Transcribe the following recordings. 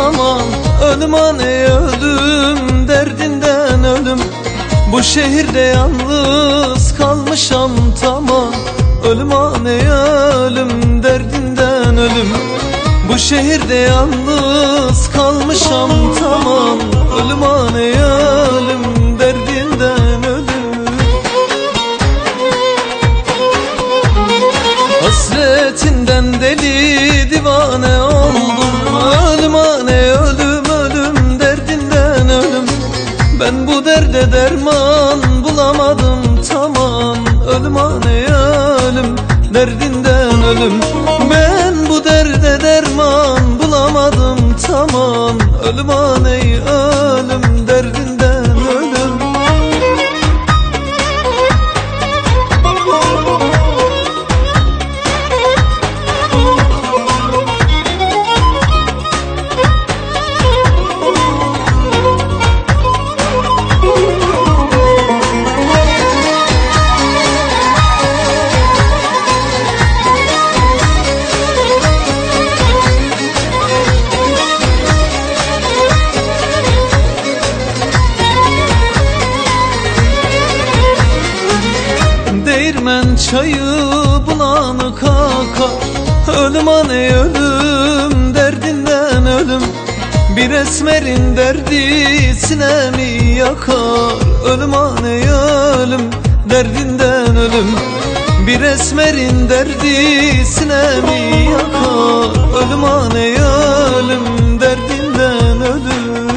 tamam Ölüm anne ölüm derdinden ölüm. Bu şehirde yalnız kalmışam tamam. Ölüm anne ölüm derdinden ölüm. Bu şehirde yalnız kalmışam tamam. Ölüm anne ölüm derdinden ölüm. Hasretinden deli divane Ölüm ane ölüm ölüm derdinden ölüm. Ben bu derde derman bulamadım tamam. Ölüm ane ölüm derdinden ölüm. Ben bu derde derman bulamadım tamam. Ölüm ane ölüm çayı bulanık akar Ölüm ane ölüm derdinden ölüm. Bir esmerin derdi sinemi yakar. Ölüm ane ölüm derdinden ölüm. Bir esmerin derdi sinemi yakar. Ölüm ane ölüm derdinden ölüm.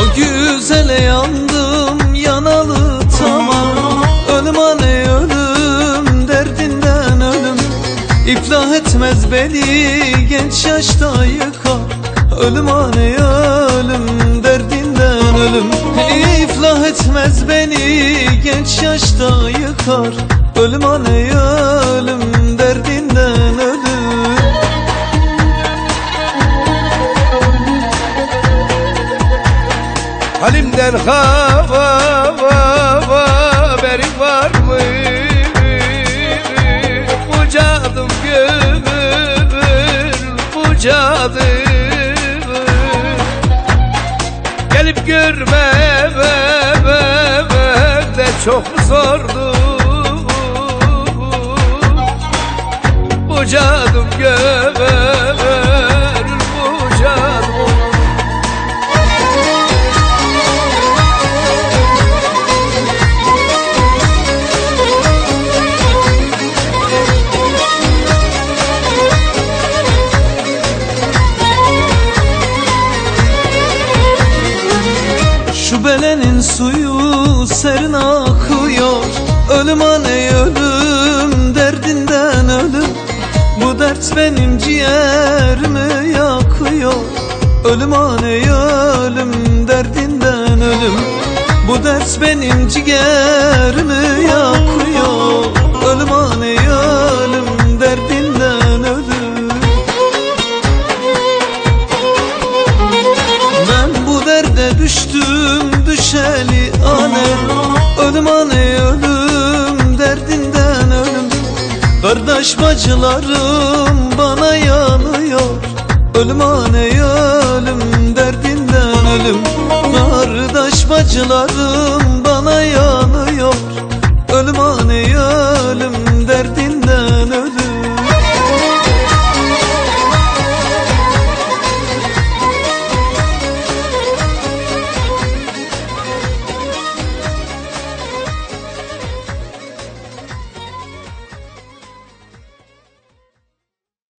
O güzele İflah etmez beni genç yaşta yıkar Ölüm ane ölüm derdinden ölüm. İflah etmez beni genç yaşta yıkar Ölüm ane ölüm derdinden ölüm. Halimden hava cadı Gelip görme de çok mu zordu. Bu cadım gömür Şu belenin suyu serin akıyor. Ölüm ane ölüm derdinden ölüm. Bu dert benim ciğerimi yakıyor. Ölüm ane ölüm derdinden ölüm. Bu dert benim ciğerimi yakıyor. Ölüm ane Ölüm ane ölüm derdinden ölüm. Kardeş bacılarım bana yanıyor. Ölüm ane ölüm derdinden ölüm. Kardeş bacılarım